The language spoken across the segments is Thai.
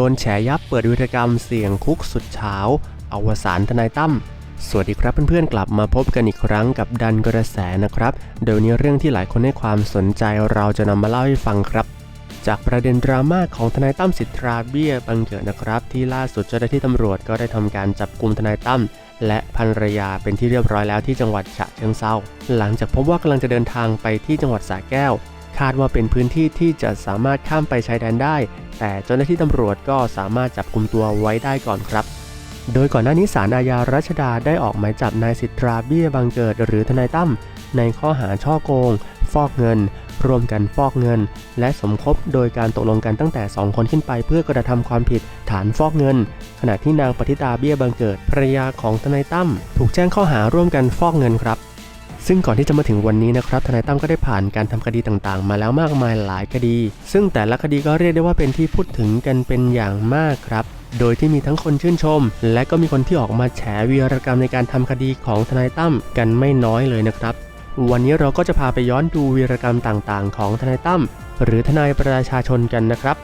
โดนแฉยับเปิดวิรกรรมเสี่ยงคุกสุดเช้าอวสานทนายตั้มสวัสดีครับเพื่อนๆกลับมาพบกันอีกครั้งกับดันกระแสนะครับโดยวนนี้เรื่องที่หลายคนให้ความสนใจเราจะนำมาเล่าให้ฟังครับ จากประเด็นดราม่าของทนายตั้มสิทธาเบี้ยบังเกิดนะครับ ที่ล่าสุดเจ้าหน้าที่ตำรวจก็ได้ทำการจับกลุ่มทนายตั้มและภรรยาเป็นที่เรียบร้อยแล้วที่จังหวัดฉะเชิงเซาหลังจากพบว่ากำลังจะเดินทางไปที่จังหวัดสระแก้ว คาดว่าเป็นพื้นที่ที่จะสามารถข้ามไปชายแดนได้ แต่เจ้าหน้าที่ตำรวจก็สามารถจับกลุ่มตัวไว้ได้ก่อนครับ โดยก่อนหน้านี้ศาลอาญารัชดาได้ออกหมายจับนายสิทธาเบี้ยบังเกิดหรือทนายตั้มในข้อหาช่อโกง ฟอกเงิน ร่วมกันฟอกเงิน และสมคบโดยการตกลงกันตั้งแต่ 2 คนขึ้นไปเพื่อกระทำความผิดฐานฟอกเงิน ขณะที่นางปฏิตาเบี้ยบังเกิดภรรยาของทนายตั้มถูกแจ้งข้อหาร่วมกันฟอกเงินครับ ซึ่งก่อนที่จะมาถึงวันนี้นะครับทนายตั้มก็ได้ผ่านการทำคดีต่างๆ มาแล้วมากมายหลายคดี ซึ่งแต่ละคดีก็เรียกได้ว่าเป็นที่พูดถึงกันเป็นอย่างมากครับโดยที่มีทั้งคนชื่นชม และก็มีคนที่ออกมาแฉวีรกรรมในการทำคดีของทนายตั้มกันไม่น้อยเลยนะครับ วันนี้เราก็จะพาไปย้อนดูวีรกรรมต่างๆ ของทนายตั้มหรือทนายประชาชนกันนะครับ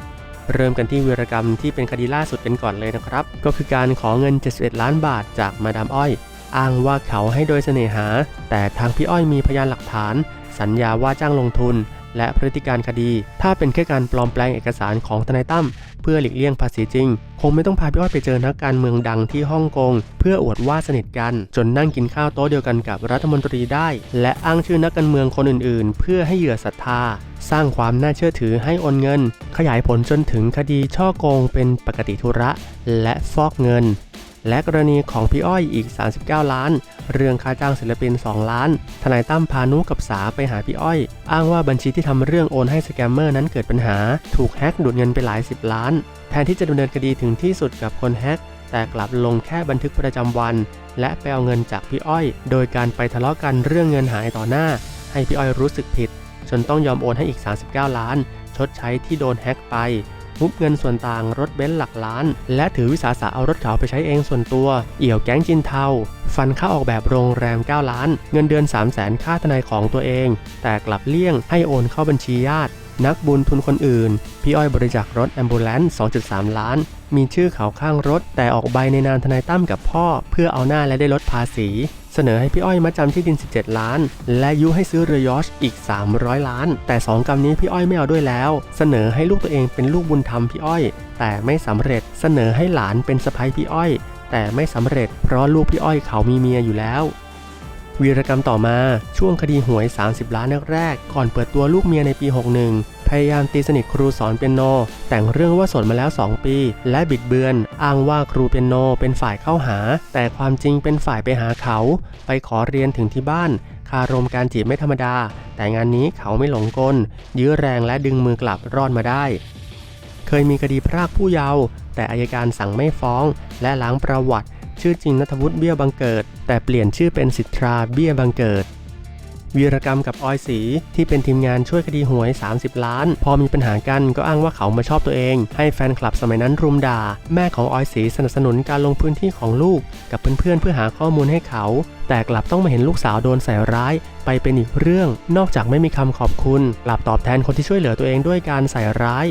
เริ่มกันที่วีรกรรมที่เป็นคดีล่าสุดกันก่อนเลยนะครับ ก็คือการขอเงิน 71 ล้านบาทจากมาดามอ้อย อ้างว่าเขาให้โดยเสน่หา แต่ทางพี่อ้อยมีพยานหลักฐาน สัญญาว่าจ้างลงทุน และพฤติการคดี ถ้าเป็นแค่การปลอมแปลงเอกสารของทนายตั้มเพื่อหลีกเลี่ยงภาษีจริง คงไม่ต้องพาพี่อ้อยไปเจอนักการเมืองดังที่ฮ่องกง เพื่ออวดว่าสนิทกัน จนนั่งกินข้าวโต๊ะเดียวกันกับรัฐมนตรีได้ และอ้างชื่อนักการเมืองคนอื่นๆ เพื่อให้เหยื่อศรัทธา สร้างความน่าเชื่อถือให้โอนเงิน ขยายผลจนถึงคดีช่อโกงเป็นปกติธุระ และฟอกเงิน และกรณีของพี่อ้อยอีก 39 ล้าน เรื่องค่าจ้างศิลปิน 2 ล้าน ทนายตั้มพานุกับสาไปหาพี่อ้อย อ้างว่าบัญชีที่ทำเรื่องโอนให้สแกมเมอร์นั้นเกิดปัญหา ถูกแฮ็กดูดเงินไปหลายสิบล้าน แทนที่จะดำเนินคดีถึงที่สุดกับคนแฮ็กแต่กลับลงแค่บันทึกประจำวัน และไปเอาเงินจากพี่อ้อย โดยการไปทะเลาะกันเรื่องเงินหายต่อหน้า ให้พี่อ้อยรู้สึกผิด จนต้องยอมโอนให้อีก 39 ล้าน ชดใช้ที่โดนแฮ็กไป มุบเงินส่วนต่างรถเบนซ์หลักล้าน และถือวิสาสะเอารถเขาไปใช้เองส่วนตัว เอี่ยวแก๊งจินเทา ฟันค่าออกแบบโรงแรม 9 ล้าน เงินเดือน 3 0 0แสนค่าทนายของตัวเอง แต่กลับเลี่ยงให้โอนเข้าบัญชีญาติ นักบุญทุนคนอื่น พี่อ้อยบริจาครถแอมบูเลนซ์2.3 ล้าน มีชื่อเขาข้างรถ แต่ออกใบในนามทนายตั้มกับพ่อ เพื่อเอาหน้าและได้ลดภาษี เสนอให้พี่อ้อยมาจำที่ดิน 17 ล้าน และยุให้ซื้อเรือยอชอีก 300 ล้าน แต่ 2กรรมนี้พี่อ้อยไม่เอาด้วยแล้ว เสนอให้ลูกตัวเองเป็นลูกบุญธรรมพี่อ้อย แต่ไม่สำเร็จเสนอให้หลานเป็นสะพ้ายพี่อ้อย แต่ไม่สำเร็จเพราะลูกพี่อ้อยเขามีเมียอยู่แล้ว วีรกรรมต่อมาช่วงคดีหวย 30 ล้านแรกก่อนเปิดตัวลูกเมียในปี 61 พยายามตีสนิทครูสอนเปียโน แต่งเรื่องว่าสดมาแล้ว 2 ปี และบิดเบือน อ้างว่าครูเปียโนเป็นฝ่ายเข้าหา แต่ความจริงเป็นฝ่ายไปหาเขา ไปขอเรียนถึงที่บ้าน คารมการจีบไม่ธรรมดา แต่งานนี้เขาไม่หลงกล ยื้อแรงและดึงมือกลับรอดมาได้ เคยมีคดีพรากผู้เยาว์แต่อายการสั่งไม่ฟ้อง และล้างประวัติ ชื่อจริงนัทวุฒิเบี้ยบังเกิด แต่เปลี่ยนชื่อเป็นสิทธาเบี้ยบังเกิดวีรกรรมกับออยสีที่เป็นทีมงานช่วยคดีหวย 30 ล้าน พอมีปัญหากันก็อ้างว่าเขามาชอบตัวเอง ให้แฟนคลับสมัยนั้นรุมด่า แม่ของออยสีสนับสนุนการลงพื้นที่ของลูก กับเพื่อนๆเพื่อหาข้อมูลให้เขา แต่กลับต้องมาเห็นลูกสาวโดนใส่ร้าย ไปเป็นอีกเรื่อง นอกจากไม่มีคำขอบคุณ กลับตอบแทนคนที่ช่วยเหลือตัวเองด้วยการใส่ร้าย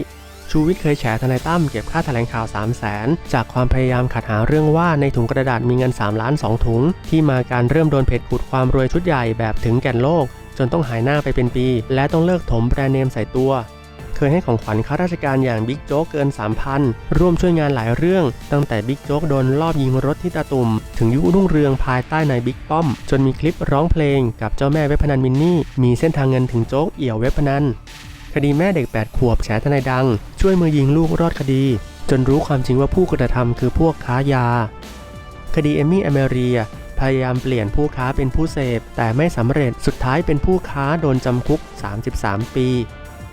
ชูวิทย์เคยแฉทนายตั้มเก็บค่าแถลงข่าว3 0 0แสนจากความพยายามขัดหาเรื่องว่าในถุงกระดาษมีเงิน 3 ล้าน 2 ถุง ที่มาการเริ่มโดนเพจขุดความรวยชุดใหญ่แบบถึงแก่นโลก จนต้องหายหน้าไปเป็นปี และต้องเลิกถมแบรนด์เนมใส่ตัวเคยให้ของขวัญข้าราชการอย่างบิ๊กโจ๊กเกิน 3,000 ร่วมช่วยงานหลายเรื่อง ตั้งแต่บิ๊กโจ๊กโดนลอบยิงรถที่ตาตุ่ม ถึงยุครุ่งเรืองภายใต้นายบิ๊กป้อม จนมีคลิปร้องเพลงกับเจ้าแม่เว็บพนันมินนี่ มีเส้นทางเงินถึงโจ๊กเอี่ยวเว็บพนัน คดีแม่เด็ก 8 ขวบแฉทนายดัง ช่วยมือยิงลูกรอดคดี จนรู้ความจริงว่าผู้กระทำคือพวกค้ายา คดีเอมี่อเมรีย พยายามเปลี่ยนผู้ค้าเป็นผู้เสพ แต่ไม่สำเร็จสุดท้ายเป็นผู้ค้าโดนจำคุก 33 ปี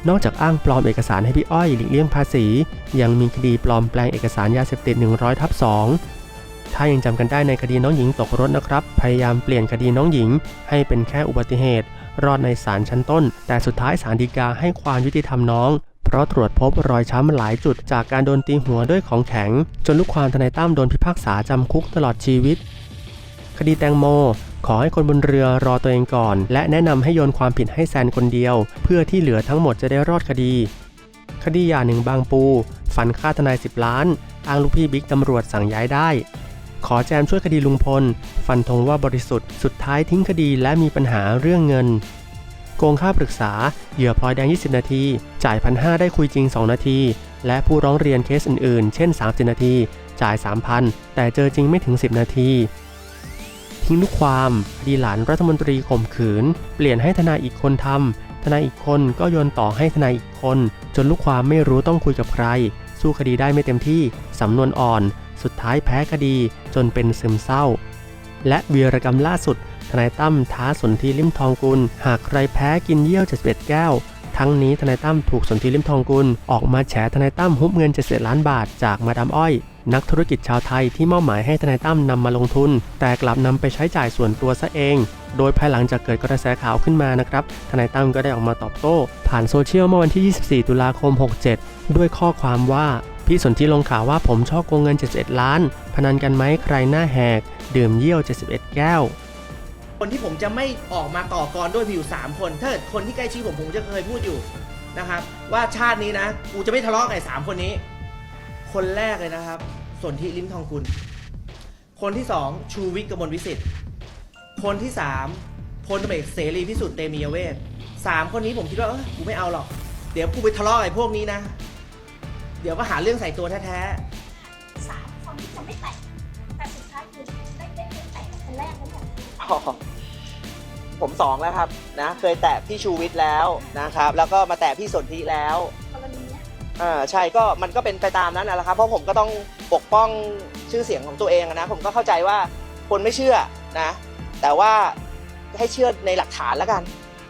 นอกจากอ้างปลอมเอกสารให้พี่อ้อยหลีกเลี่ยงภาษี ยังมีคดีปลอมแปลงเอกสารยาเสพติด 100ทับ2ถ้ายังจำกันได้ในคดีน้องหญิงตกรถนะครับ พยายามเปลี่ยนคดีน้องหญิงให้เป็นแค่อุบัติเหตุ รอดในศาลชั้นต้น แต่สุดท้ายศาลฎีกาให้ความยุติธรรมน้อง เพราะตรวจพบรอยช้ำหลายจุดจากการโดนตีหัวด้วยของแข็ง จนลูกความทนายตั้มโดนพิพากษาจำคุกตลอดชีวิต คดีแตงโมขอให้คนบนเรือรอตัวเองก่อน และแนะนำให้โยนความผิดให้แซนคนเดียว เพื่อที่เหลือทั้งหมดจะได้รอดคดี คดีย่าหนึ่งบางปู ฝันฆ่าทนาย 10 ล้าน อ้างลูกพี่บิ๊กตำรวจสั่งย้ายได้ ขอแจมช่วยคดีลุงพล ฟันธงว่าบริสุทธิ์ สุดท้ายทิ้งคดีและมีปัญหาเรื่องเงิน โกงค่าปรึกษา เหยื่อพลอยแดง 20 นาที จ่ายพันห้าได้คุยจริง 2 นาที และผู้ร้องเรียนเคสอื่นๆ เช่น 30 นาที จ่าย 3,000 แต่เจอจริงไม่ถึง 10 นาที ทิ้งลูกความคดีหลานรัฐมนตรีข่มขืน เปลี่ยนให้ทนายอีกคนทำทนายอีกคนก็โยนต่อให้ทนายอีกคน จนลูกความไม่รู้ต้องคุยกับใคร สู้คดีได้ไม่เต็มที่สำนวนอ่อน สุดท้ายแพ้คดีจนเป็นซึมเศร้า และวีรกรรมล่าสุด ทนายตั้มท้าสนธิลิมทองกุล หากใครแพ้กินเยี่ยว71แก้ว ทั้งนี้ทนายตั้มถูกสนธิลิมทองกุล ออกมาแฉทนายตั้มฮุบเงิน71ล้านบาทจากมาดามอ้อย นักธุรกิจชาวไทยที่มอบหมายให้ทนายตั้มนำมาลงทุน แต่กลับนำไปใช้จ่ายส่วนตัวซะเองโดยภายหลังจากเกิดกระแสข่าวขึ้นมานะครับ ทนายตั้มก็ได้ออกมาตอบโต้ ผ่านโซเชียลเมื่อวันที่ 24 ตุลาคม 67 ด้วยข้อความว่า พี่สนธิลงข่าวว่าผมชอบโกงเงิน 71 ล้าน พนันกันไหมใครหน้าแหก ดื่มเยี่ยว 71 แก้ว คนที่ผมจะไม่ออกมาต่อกรด้วยมีอยู่ 3 คน ถ้าเกิดคนที่ใกล้ชิดผมผมจะเคยพูดอยู่นะครับ ว่าชาตินี้นะ กูจะไม่ทะเลาะกับไอ้สามคนนี้ คนแรกเลยนะครับสนธิลิ้มทองกุล คนที่สองชูวิทย์กมลวิสิทธิ์ คนที่สามพลตำรวจเอกเสรีพิสุทธิ์เตมียเวทสามคนนี้ผมคิดว่าเออกูไม่เอาหรอก เดี๋ยวกูไปทะเลาะกับไอ้พวกนี้นะ เดี๋ยวก็หาเรื่องใส่ตัวแท้ๆสามคนที่จะไม่แตะแต่สุดท้ายคือได้ได้ได้แตะกับคนแรกนั่นแหละอ๋อผมสองแล้วครับนะ เคยแตะพี่ชูวิทย์แล้วนะครับ แล้วก็มาแตะพี่สนธิแล้วกรณีเนี้ยอ่าใช่ก็มันก็เป็นไปตามนั้นนะแหละครับ เพราะผมก็ต้องปกป้องชื่อเสียงของตัวเองอะนะ ผมก็เข้าใจว่าคนไม่เชื่อนะ แต่ว่าให้เชื่อในหลักฐานแล้วกัน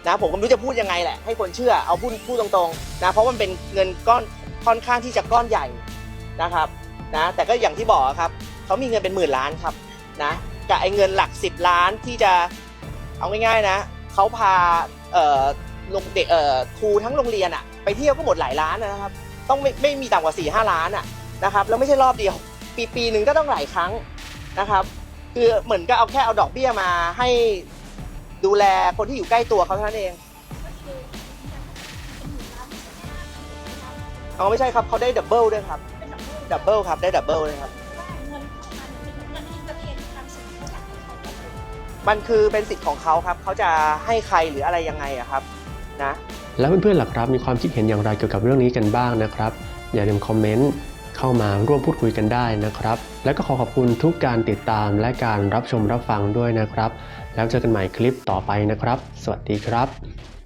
นะ ผมก็ไม่รู้จะพูดยังไงแหละให้คนเชื่อเอาพูดพูดตรงๆนะ เพราะมันเป็นเงินก้อน ค่อนข้างที่จะก้อนใหญ่นะครับนะแต่ก็อย่างที่บอกครับเขามีเงินเป็นหมื่นล้านครับนะกับไอ้เงินหลัก 10 ล้านที่จะเอาง่ายๆนะเขาพาเอ่อลงเด็กเอ่อครูทั้งโรงเรียนอะไปเที่ยวก็หมดหลายล้านนะครับ ต้องไม่ไม่มีต่ำกว่า4ี่ห้าล้านอะนะครับแล้วไม่ใช่รอบเดียว ปีปีหนึ่งก็ต้องหลายครั้งนะครับ คือเหมือนก็เอาแค่เอาดอกเบี้ยมาให้ดูแลคนที่อยู่ใกล้ตัวเขาเท่านั้นเองานเอาไม่ใช่ครับเขาได้ดับเบิลด้วยครับดับเบิลครับได้ดับเบิลเลยครับ เงินเข้ามาเนี่ยเป็นเงินที่จะเทนความสุขให้กับเขาได้เลยมันคือเป็นสิทธิ์ของเขาครับเขาจะให้ใครหรืออะไรยังไงอะครับนะ แล้วเพื่อนๆล่ะครับมีความคิดเห็นอย่างไรเกี่ยวกับเรื่องนี้กันบ้างนะครับ อย่าลืมคอมเมนต์เข้ามาร่วมพูดคุยกันได้นะครับ และก็ขอขอบคุณทุกการติดตามและการรับชมรับฟังด้วยนะครับ แล้วเจอกันใหม่คลิปต่อไปนะครับ สวัสดีครับ